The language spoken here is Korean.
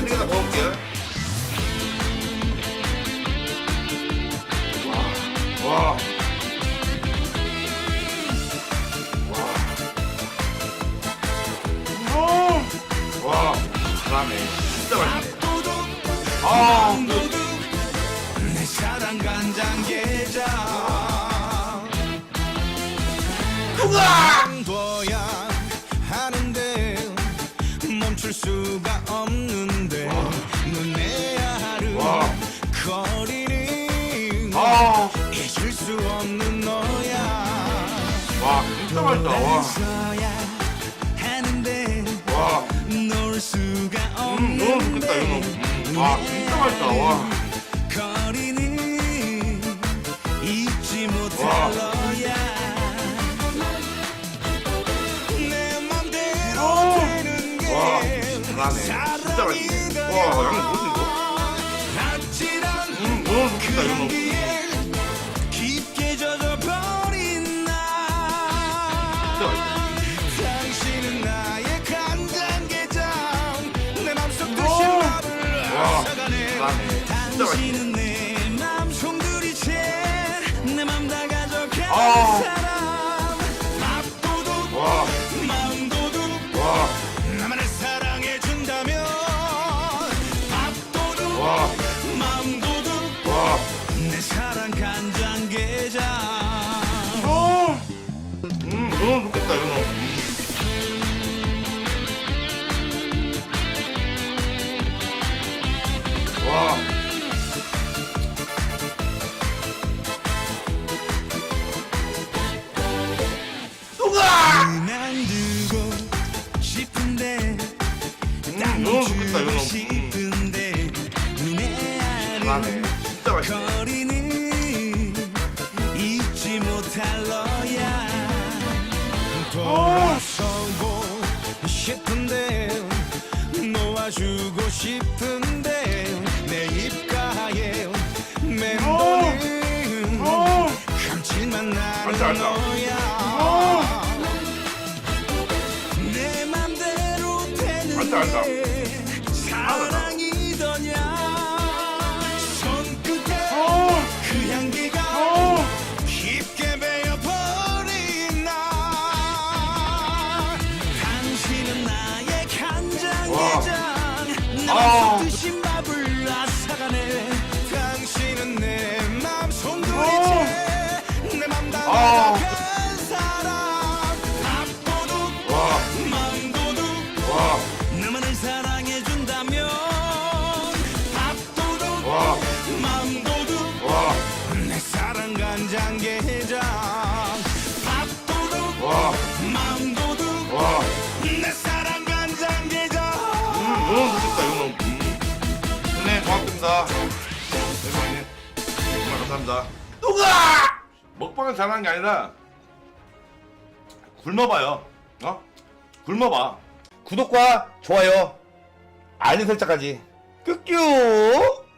반죽에다 넣을게요. 와, 와. 와. 와, 잘하네. 진짜 맛있네. 아, 아, 잊을 수 없는 너야 와, 진짜 맛있다. 와, 하는데 와, 놓을 수가 음, 너무 좋겠다, 이거. 음, 와, 진짜 맛있다. 와, 거리는 잊지 못할 와. 너야 내 맘대로 오. 되는 게 와, 잘하네. 진짜 맛있네. 와, 양이 뭐지, 이거? 아찔한 음, 너무 좋겠다, 그 이거. 있다. 당신은 나의 간장게장 내 맘속 오. 드신 밥을 와, 잘하네. 진짜. 당신은 싶은데 음, 너무 좋겠다, 이거. 싶은데 눈에. 아는 진짜 맛있네. 거리는 잊지 못할 너야 어. 돌아서고 싶은데 놓아주고 싶은데 내 입가에 맴도는 어, 감칠맛 나는. 너야 의 간장게장. 내 아. 맘속 드신 밥을 앗아 간장 게장 밥도둑 와, 맘도둑 와. 내 사랑 간장 게장 음, 너무 좋겠다, 이거. 음. 네, 고맙습니다. 정말 감사합니다. 누가? 먹방을 잘하는 게 아니라 굶어봐요. 어? 굶어봐. 구독과 좋아요, 알림 설정까지. 끄뀨.